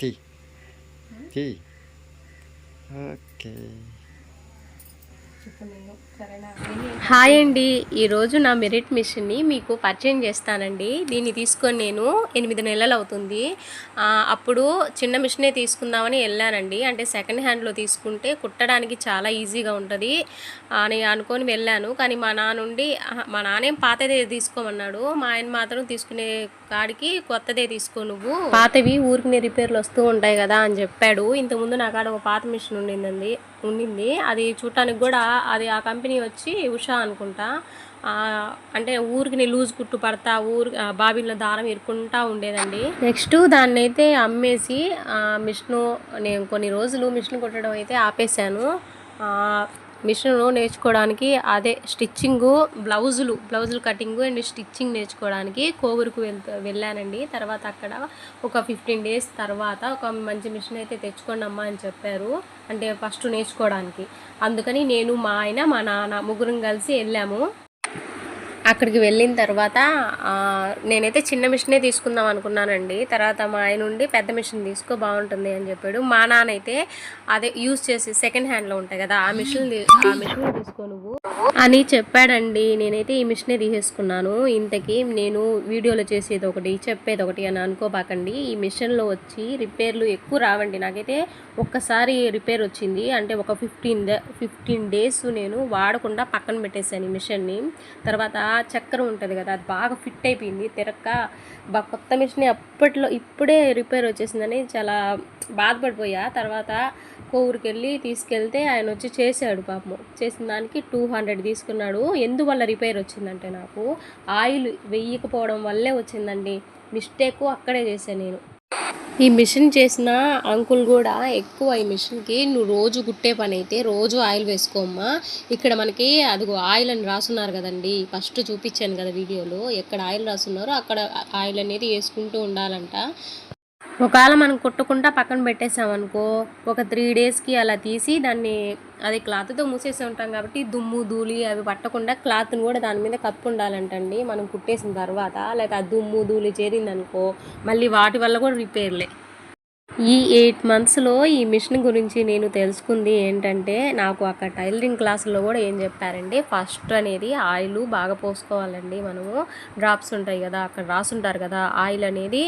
tea. Hmm? Tea. Okay. Hi అండి. ఈరోజు నా మెరిట్ మిషన్ని మీకు పరిచయం చేస్తానండి. దీన్ని తీసుకొని నేను ఎనిమిది నెలలు అవుతుంది. అప్పుడు చిన్న మిషనే తీసుకుందామని వెళ్ళానండి. అంటే సెకండ్ హ్యాండ్లో తీసుకుంటే కుట్టడానికి చాలా ఈజీగా ఉంటుంది. అని అనుకొని వెళ్ళాను. కానీ మా "ఆహా, మా నాన్నేం పాతదే తీసుకోమన్నాడు. మా ఆయన మాత్రం తీసుకునే కాడికి కొత్తదే తీసుకో నువ్వు. పాతవి ఊరికి రిపేర్లు వస్తూ ఉంటాయి కదా అని చెప్పాడు. ఇంతకుముందు నా కాడ ఒక పాత మిషన్ ఉండిందండి. ఉండింది. అది చూడటానికి కూడా అది ఆ కంపెనీ వచ్చి ఉషా అనుకుంటా. అంటే ఊరికి లూజ్ కుట్టు పడతా ఊరు ఆ, బాబిన్లో దారం ఇరుక్కుంటా ఉండేదండి. నెక్స్ట్ దాన్ని అయితే అమ్మేసి మిషను నేను కొన్ని రోజులు మిషన్ కుట్టడం అయితే ఆపేశాను. మిషన్లో మిషన్ నేర్చుకోవడానికి అదే స్టిచ్చింగు బ్లౌజులు బ్లౌజులు కటింగ్ అండ్ స్టిచ్చింగ్ నేర్చుకోవడానికి కోవూరుకు వెళ్తా వెళ్ళానండి. తర్వాత అక్కడ ఒక ఫిఫ్టీన్ డేస్ తర్వాత ఒక మంచి మిషన్ అయితే తెచ్చుకోండి అమ్మా అని చెప్పారు. అంటే ఫస్ట్ నేర్చుకోవడానికి. అందుకని నేను మా ఆయన మా నాన్న ముగ్గురం కలిసి వెళ్ళాము. అక్కడికి వెళ్ళిన తర్వాత నేనైతే చిన్న మిషనే తీసుకుందాం అనుకున్నానండి. తర్వాత మా ఆయన ఉండి పెద్ద మిషన్ తీసుకో బాగుంటుంది అని చెప్పాడు. మా నాన్న అయితే అదే యూజ్ చేసి సెకండ్ హ్యాండ్లో ఉంటాయి కదా ఆ మిషన్ ఆ మిషన్ తీసుకో నువ్వు అని చెప్పాడండి. నేనైతే ఈ మిషనే తీసేసుకున్నాను. ఇంతకీ నేను వీడియోలో చేసేది ఒకటి చెప్పేది ఒకటి అని అనుకోబాకండి. ఈ మిషన్లో వచ్చి రిపేర్లు ఎక్కువ రావండి. నాకైతే ఒక్కసారి రిపేర్ వచ్చింది. అంటే ఒక ఫిఫ్టీన్ ఫిఫ్టీన్ డేస్ నేను వాడకుండా పక్కన పెట్టేశాను ఈ మిషన్ని. తర్వాత చక్రం ఉంటుంది కదా అది బాగా ఫిట్ అయిపోయింది. తిరక్క బా కొత్త మిషన్ అప్పట్లో ఇప్పుడే రిపేర్ వచ్చేసిందని చాలా బాధపడిపోయా. తర్వాత కోవూరికి వెళ్ళి తీసుకెళ్తే ఆయన వచ్చి చేశాడు పాపము చేసిన దానికి టూ హండ్రెడ్ తీసుకున్నాడు. ఎందువల్ల రిపేర్ వచ్చిందంటే నాకు ఆయిల్ వెయ్యకపోవడం వల్లే వచ్చిందండి. మిస్టేక్ అక్కడే చేశాను నేను. ఈ మిషన్ చేసిన అంకుల్ కూడా ఎక్కువ ఈ మిషన్కి. నువ్వు రోజు కుట్టే పని అయితే రోజు ఆయిల్ వేసుకోమ్మా ఇక్కడ మనకి అదిగో ఆయిల్ అని రాసున్నారు కదండి. ఫస్ట్ చూపించాను కదా వీడియోలో. ఎక్కడ ఆయిల్ రాసున్నారో అక్కడ ఆయిల్ అనేది వేసుకుంటూ ఉండాలంట. ఒకవేళ మనం కుట్టకుండా పక్కన పెట్టేసామనుకో ఒక త్రీ డేస్కి అలా తీసి దాన్ని అది క్లాత్తో మూసేసి ఉంటాం కాబట్టి దుమ్ము ధూళి అవి పట్టకుండా క్లాత్ని కూడా దాని మీద కప్పు ఉండాలంటండి మనం కుట్టేసిన తర్వాత. లేక ఆ దుమ్ము ధూళి చేరిందనుకో మళ్ళీ వాటి వల్ల కూడా రిపేర్లే. ఈ ఎయిట్ మంత్స్లో ఈ మిషన్ గురించి నేను తెలుసుకుంది ఏంటంటే నాకు అక్కడ టైలరింగ్ క్లాసులో కూడా ఏం చెప్పారంటే ఫస్ట్ అనేది ఆయిల్ బాగా పోసుకోవాలండి మనము. డ్రాప్స్ ఉంటాయి కదా అక్కడ రాసుంటారు కదా ఆయిల్ అనేది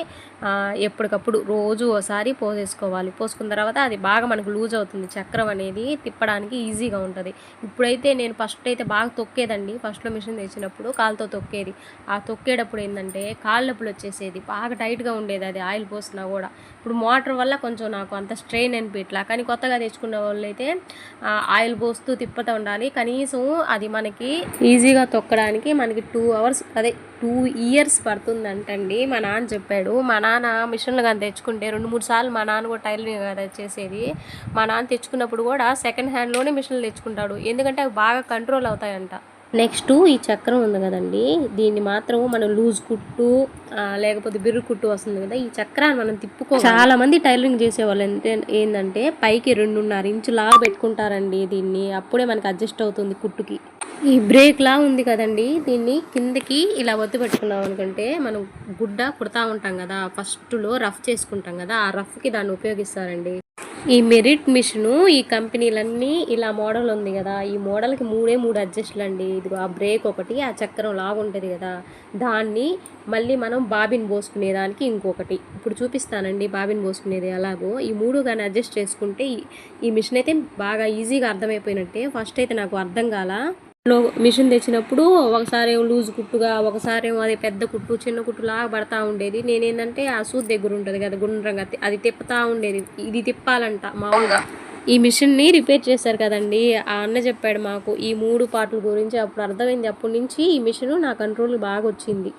ఎప్పటికప్పుడు రోజు ఒకసారి పోసేసుకోవాలి. పోసుకున్న తర్వాత అది బాగా మనకు లూజ్ అవుతుంది. చక్రం అనేది తిప్పడానికి ఈజీగా ఉంటుంది. ఇప్పుడైతే నేను ఫస్ట్ అయితే బాగా తొక్కేదండి. ఫస్ట్లో మిషన్ తెచ్చినప్పుడు కాలుతో తొక్కేది. ఆ తొక్కేటప్పుడు ఏంటంటే కాళ్ళ నొప్పులు వచ్చేసేది. బాగా టైట్గా ఉండేది అది ఆయిల్ పోసినా కూడా. ఇప్పుడు మోటార్ వల్ల కొంచెం నాకు అంత స్ట్రెయిన్ అనిపించట్లా కానీ కొత్తగా తెచ్చుకున్న వాళ్ళు అయితే ఆయిల్ పోస్తూ తిప్పుతూ ఉండాలి. కనీసం అది మనకి ఈజీగా తొక్కడానికి మనకి టూ అవర్స్ అదే టూ ఇయర్స్ పడుతుందంటండి. మా నాన్న చెప్పాడు మా నాన్న మిషన్లు కానీ తెచ్చుకుంటే రెండు మూడు సార్లు మా నాన్న కూడా టైలరింగ్ కదా చేసేది. మా నాన్న తెచ్చుకున్నప్పుడు కూడా సెకండ్ హ్యాండ్లోనే మిషన్లు తెచ్చుకుంటాడు. ఎందుకంటే అవి బాగా కంట్రోల్ అవుతాయంట. నెక్స్ట్ ఈ చక్రం ఉంది కదండి. దీన్ని మాత్రం మనం లూజ్ కుట్టు లేకపోతే బిర్రు కుట్టు వస్తుంది కదా ఈ చక్రాన్ని మనం తిప్పుకో చాలా మంది టైలరింగ్ చేసే వాళ్ళు ఏంటంటే పైకి రెండున్నర ఇంచు లాగా పెట్టుకుంటారండి దీన్ని. అప్పుడే మనకి అడ్జస్ట్ అవుతుంది కుట్టుకి. ఈ బ్రేక్లా ఉంది కదండి. దీన్ని కిందకి ఇలా వద్దు పెట్టుకున్నాం అనుకుంటే మనం గుడ్డ కుడతా ఉంటాం కదా. ఫస్ట్లో రఫ్ చేసుకుంటాం కదా. ఆ రఫ్కి దాన్ని ఉపయోగిస్తారండి. ఈ మెరిట్ మిషను ఈ కంపెనీలన్నీ ఇలా మోడల్ ఉంది కదా. ఈ మోడల్కి మూడే మూడు అడ్జస్ట్లు అండి. ఇదిగో ఆ బ్రేక్ ఒకటి ఆ చక్రం లాగుంటుంది కదా. దాన్ని మళ్ళీ మనం బాబిన్ పోసుకునేదానికి ఇంకొకటి. ఇప్పుడు చూపిస్తానండి బాబిన్ పోసుకునేది ఎలాగో. ఈ మూడు కానీ అడ్జస్ట్ చేసుకుంటే ఈ- ఈ మిషన్ అయితే బాగా ఈజీగా అర్థమైపోయినట్టే. ఫస్ట్ అయితే నాకు అర్థం కాల? మిషన్ తెచ్చినప్పుడు ఒకసారి ఏమో లూజ్ కుట్టుగా ఒకసారి ఏమో అది పెద్ద కుట్టు చిన్న కుట్టు లాగా పడతా ఉండేది. నేనేంటంటే ఆ సూద్ దగ్గర ఉంటుంది కదా గుండ్రంగా అది తిప్పుతా ఉండేది. ఇది తిప్పాలంట మామూలుగా. ఈ మిషన్ని రిపేర్ చేశారు కదండి. ఆ అన్న చెప్పాడు మాకు ఈ మూడు పార్ట్ల గురించి అప్పుడు అర్థమైంది. అప్పటి నుంచి ఈ మిషన్ నా కంట్రోల్ బాగా వచ్చింది.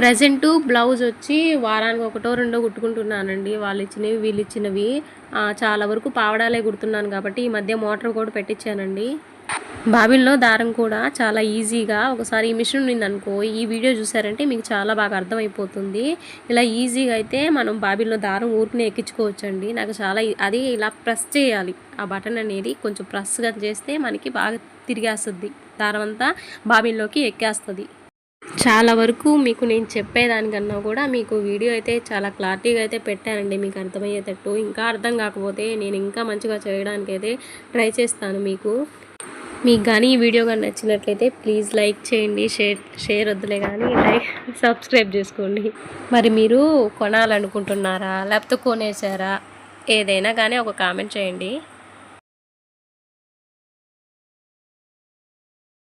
ప్రజెంట్ బ్లౌజ్ వచ్చి వారానికి ఒకటో రెండో కుట్టుకుంటున్నానండి. వాళ్ళు ఇచ్చినవి వీళ్ళు ఇచ్చినవి చాలా వరకు పావడాలే కుడుతున్నాను కాబట్టి ఈ మధ్య మోటార్ కూడా పెట్టించానండి. బాబిల్లో దారం కూడా చాలా ఈజీగా ఒకసారి ఈ మిషన్ ఉందనుకో ఈ వీడియో చూసారంటే మీకు చాలా బాగా అర్థమైపోతుంది. ఇలా ఈజీగా అయితే మనం బాబిల్లో దారం ఊరికనే ఎక్కించుకోవచ్చండి. నాకు చాలా అది ఇలా ప్రెస్ చేయాలి. ఆ బటన్ అనేది కొంచెం ప్రెస్గా చేస్తే మనకి బాగా తిరిగేస్తుంది. దారం అంతా బాబిల్లోకి ఎక్కేస్తుంది. చాలా వరకు మీకు నేను చెప్పేదానికన్నా కూడా మీకు వీడియో అయితే చాలా క్లారిటీగా అయితే పెట్టానండి. మీకు అర్థమయ్యేటట్టు. ఇంకా అర్థం కాకపోతే నేను ఇంకా మంచిగా చేయడానికి అయితే ట్రై చేస్తాను మీకు. మీకు కానీ ఈ వీడియో కానీ నచ్చినట్లయితే ప్లీజ్ లైక్ చేయండి షేర్ షేర్ వద్దులే కానీ లైక్ సబ్స్క్రైబ్ చేసుకోండి. మరి మీరు కొనాలనుకుంటున్నారా? లేకపోతే కొనేసారా? ఏదైనా కానీ ఒక కామెంట్ చేయండి.